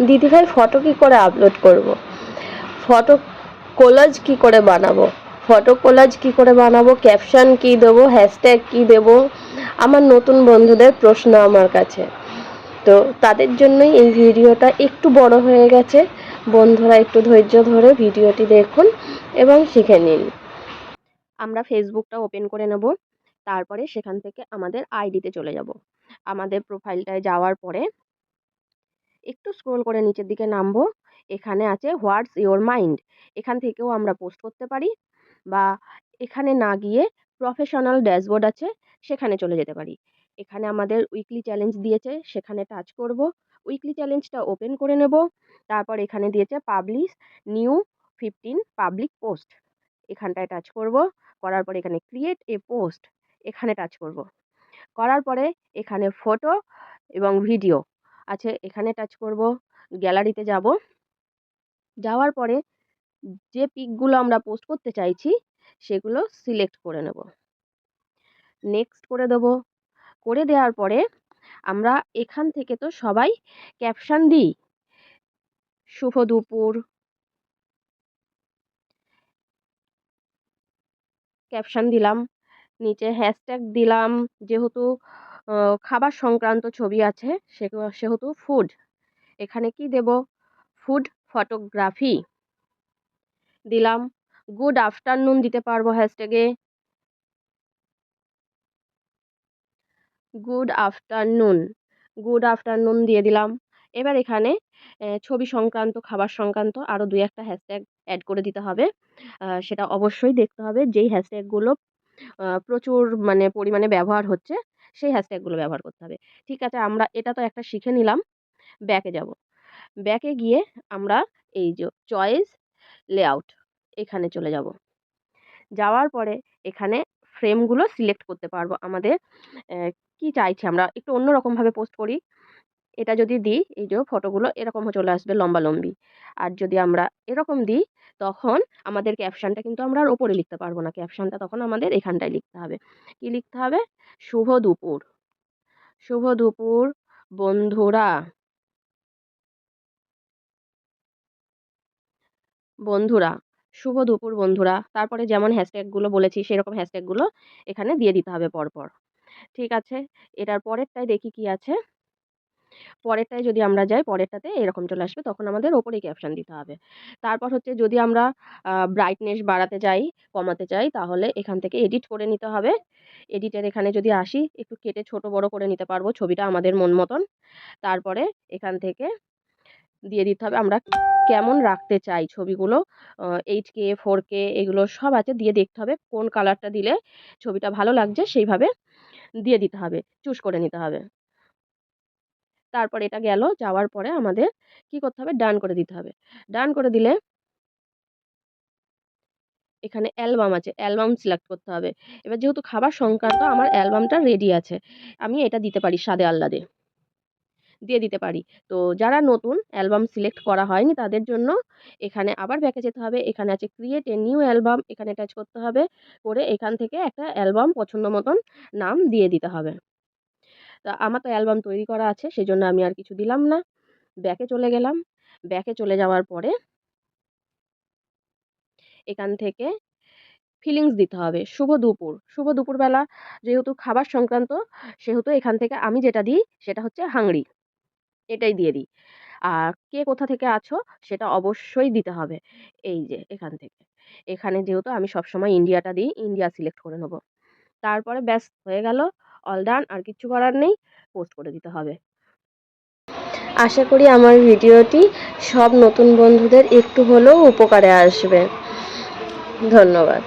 দিদিভাই ফটো কি করে আপলোড করব। ফটো কোলাজ কি করে বানাবো? ফটো কোলাজ কি করে বানাবো? ক্যাপশন কি দেবো? হ্যাশট্যাগ কি দেবো? আমার নতুন বন্ধুদের প্রশ্ন আমার কাছে। তো তাদের জন্যই এই ভিডিওটা একটু বড় হয়ে গেছে। বন্ধুরা একটু ধৈর্য ধরে ভিডিওটি দেখুন এবং শিখে নিন। আমরা ফেসবুকটা ওপেন করে নেব। তারপরে সেখান থেকে আমাদের আইডিতে চলে যাব। আমাদের প্রোফাইলটায় যাওয়ার পরে একটু স্ক্রোল করে নিচের দিকে নামবো। এখানে আছে হোয়াটস ইওর মাইন্ড এখান থেকেও আমরা পোস্ট করতে পারি বা এখানে না গিয়ে প্রফেশনাল ড্যাশবোর্ড আছে, সেখানে চলে যেতে পারি। এখানে আমাদের উইকলি চ্যালেঞ্জ দিয়েছে, সেখানে টাচ করব। উইকলি চ্যালেঞ্জটা ওপেন করে নেব। তারপর এখানে দিয়েছে publish new fifteen public post এখানটায় টাচ করব। করার পরে এখানে ক্রিয়েট এ পোস্ট এখানে টাচ করব। করার পরে এখানে ফটো এবং ভিডিও আছে, এখানে টাচ করব গ্যালারিতে যাব। যাওয়ার পরে যে পিকগুলো আমরা পোস্ট করতে চাইছি, সেগুলো সিলেক্ট করে নেব। নেক্সট করে দেবো। করে দেওয়ার পরে আমরা এখান থেকে তো সবাই ক্যাপশন দিই। শুভ দুপুর। ক্যাপশন দিলাম। নিচে হ্যাশট্যাগ দিলাম। যেহেতু খাবার সংক্রান্ত ছবি আছে সেহেতু ফুড এখানে কি দেব? ফুড ফটোগ্রাফি দিলাম। গুড আফটারনুন দিতে পারব হ্যাশট্যাগে গুড আফটারনুন গুড আফটারনুন দিয়ে দিলাম। এবার এখানে ছবি সংক্রান্ত, খাবার সংক্রান্ত আরও দুই একটা হ্যাশট্যাগ অ্যাড করে দিতে হবে। সেটা অবশ্যই দেখতে হবে। যেই হ্যাশট্যাগুলো প্রচুর মানে পরিমাণে ব্যবহার হচ্ছে সেই হ্যাশট্যাগুলো ব্যবহার করতে হবে। ঠিক আছে, আমরা এটা তো একটা শিখে নিলাম ব্যাকে যাব। ব্যাকে গিয়ে আমরা এই যে চয়েস লেআউট এখানে চলে যাব। যাওয়ার পরে এখানে ফ্রেমগুলো সিলেক্ট করতে পারব। আমাদের কি চাইছি আমরা? একটু অন্যরকমভাবে পোস্ট করি। এটা যদি দিই, এই যে ফটোগুলো এরকম চলে আসবে লম্বা লম্বি। আর যদি আমরা এরকম দিই, তখন আমাদের ক্যাপশনটা কিন্তু আমরা আর ওপরে লিখতে পারব না। ক্যাপশনটা তখন আমাদের এখানটায় লিখতে হবে। কি লিখতে হবে? শুভ দুপুর। শুভ দুপুর, বন্ধুরা। বন্ধুরা, শুভ দুপুর বন্ধুরা। তারপরে যেমন হ্যাশট্যাগুলো বলেছি, সেরকম হ্যাশট্যাগুলো এখানে দিয়ে দিতে হবে পরপর। ঠিক আছে? এটার পরেরটায় দেখি কি আছে। পরেরটায় যদি আমরা যাই, পরেরটাতে এরকম চলে আসবে, তখন আমাদের ওপরেই ক্যাপশন দিতে হবে। তারপর হচ্ছে যদি আমরা ব্রাইটনেস বাড়াতে চাই কমাতে চাই তাহলে এখান থেকে এডিট করে নিতে হবে। এডিটের এখানে যদি আসি, একটু কেটে ছোট বড় করে নিতে পারব ছবিটা আমাদের মন মতন। তারপরে এখান থেকে দিয়ে দিতে হবে আমরা কেমন রাখতে চাই ছবিগুলো এইট কে ফোর কে এগুলো সব আছে, দিয়ে দেখতে হবে কোন কালারটা দিলে ছবিটা ভালো লাগছে, সেইভাবে দিয়ে দিতে হবে চুজ করে নিতে হবে। তারপর এটা গেল, যাওয়ার পরে আমাদের কি করতে হবে? ডান করে দিতে হবে। ডান করে দিলে এখানে অ্যালবাম আছে, অ্যালবাম সিলেক্ট করতে হবে। এবার যেহেতু খাবার সংক্রান্ত আমার অ্যালবামটা রেডি আছে, আমি এটা দিতে পারি স্বাদে আহ্লাদে। দিয়ে দিতে পারি। তো যারা নতুন অ্যালবাম সিলেক্ট করা হয়নি, তাদের জন্য এখানে আবার ব্যাকে যেতে হবে। এখানে আছে ক্রিয়েট এ নিউ অ্যালবাম এখানে টাচ করতে হবে। করে এখান থেকে একটা অ্যালবাম পছন্দ মতন নাম দিয়ে দিতে হবে। তা আমার তো অ্যালবাম তৈরি করা আছে সেই জন্য আমি আর কিছু দিলাম না। ব্যাকে চলে গেলাম। ব্যাকে চলে যাওয়ার পরে এখান থেকে ফিলিংস দিতে হবে। শুভ দুপুর। শুভ দুপুরবেলা যেহেতু খাবার সংক্রান্ত, সেহেতু এখান থেকে আমি যেটা দিই, সেটা হচ্ছে হাংড়ি। এটাই দিয়ে দিই। আর কে কোথা থেকে আছো, সেটা অবশ্যই দিতে হবে। এই যে, এখান থেকে। এখানে যেহেতু আমি সবসময় ইন্ডিয়াটা দিই, ইন্ডিয়া সিলেক্ট করে নেব। তারপরে ব্যাস, হয়ে গেল। অল ডান আর কিছু করার নেই পোস্ট করে দিতে হবে। আশা করি আমার ভিডিওটি সব নতুন বন্ধুদের একটু হলেও উপকারে আসবে। ধন্যবাদ।